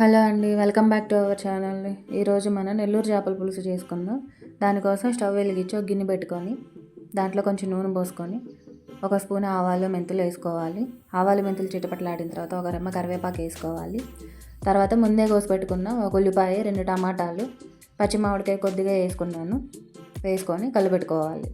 Hello అండి welcome back to our channel. ఈరోజు మనం నెల్లూరు చేపల పులుసు చేసుకుందాం. దానికోసం స్టవ్ వెలిగించి ఒక గిన్నె పెట్టుకొని దాంట్లో కొంచెం నూనె పోసుకొని ఒక స్పూన్ ఆవాలు మెంతులు వేసుకోవాలి. ఆవాలు మెంతులు చిటపట్లాడిన తర్వాత ఒక రెమ్మ కరివేపాకు వేసుకోవాలి. తర్వాత ముందే కోసి పెట్టుకున్న ఒక ఉల్లిపాయ రెండు టమాటాలు పచ్చి మామిడికాయ కొద్దిగా వేసుకున్నాను. వేసుకొని కలిపెట్టుకోవాలి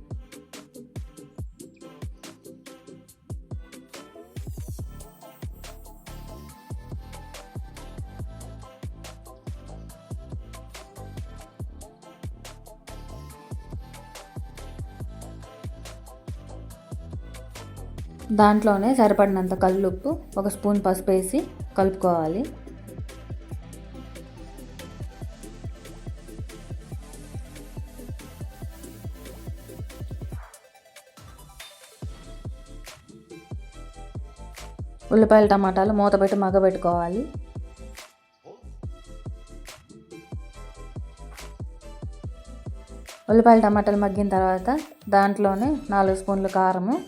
దాంట్లోనే సరిపడినంత కల్లుప్పు ఒక స్పూన్ పసుపు వేసి కలుపుకోవాలి. ఉల్లిపాయలు టమాటాలు మూత పెట్టి మగ్గబెట్టుకోవాలి ఉల్లిపాయలు టమాటాలు మగ్గిన తర్వాత దాంట్లోనే నాలుగు స్పూన్లు కారము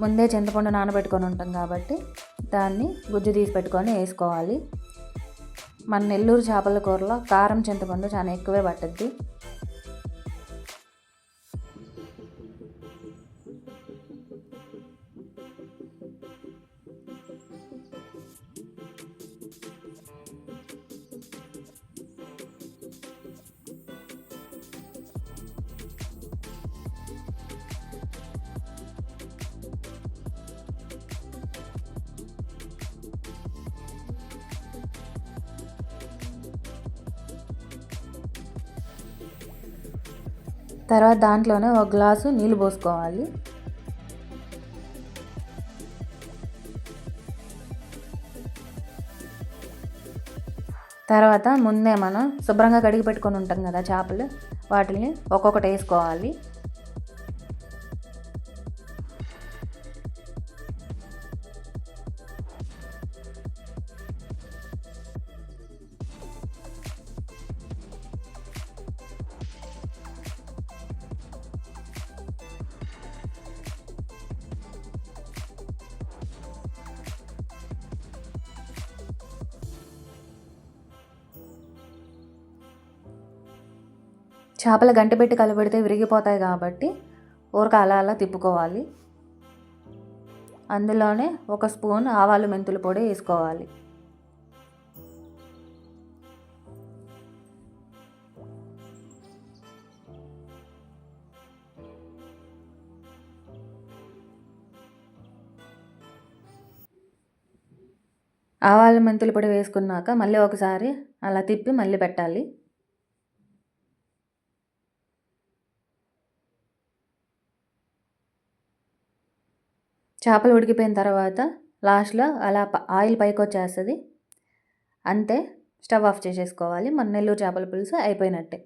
ముందే చింతపండు నానబెట్టుకొని ఉంటాం కాబట్టి దాన్ని గుజ్జు తీసి పెట్టుకొని వేసుకోవాలి. మన నెల్లూరు చేపల కూరలో కారం చింతపండు చాలా ఎక్కువే పట్టుద్ది. తర్వాత దాంట్లోనే ఒక గ్లాసు నీళ్ళు పోసుకోవాలి. తర్వాత ముందే మనం శుభ్రంగా కడిగి పెట్టుకొని ఉంటాం కదా చేపలు వాటిని ఒక్కొక్కటి వేసుకోవాలి. చేపలు గంట పెట్టి కలబెడితే విరిగిపోతాయి కాబట్టి ఊరక అలా అలా తిప్పుకోవాలి. అందులోనే ఒక స్పూన్ ఆవాలు మెంతుల పొడి వేసుకోవాలి. ఆవాలు మెంతుల పొడి వేసుకున్నాక మళ్ళీ ఒకసారి అలా తిప్పి మళ్ళీ పెట్టాలి. చేపలు ఉడికిపోయిన తర్వాత లాస్ట్లో అలా ఆయిల్ పైకి వచ్చేస్తుంది అంతే స్టవ్ ఆఫ్ చేసేసుకోవాలి. మన నెల్లూరు చేపల పులుసు అయిపోయినట్టే.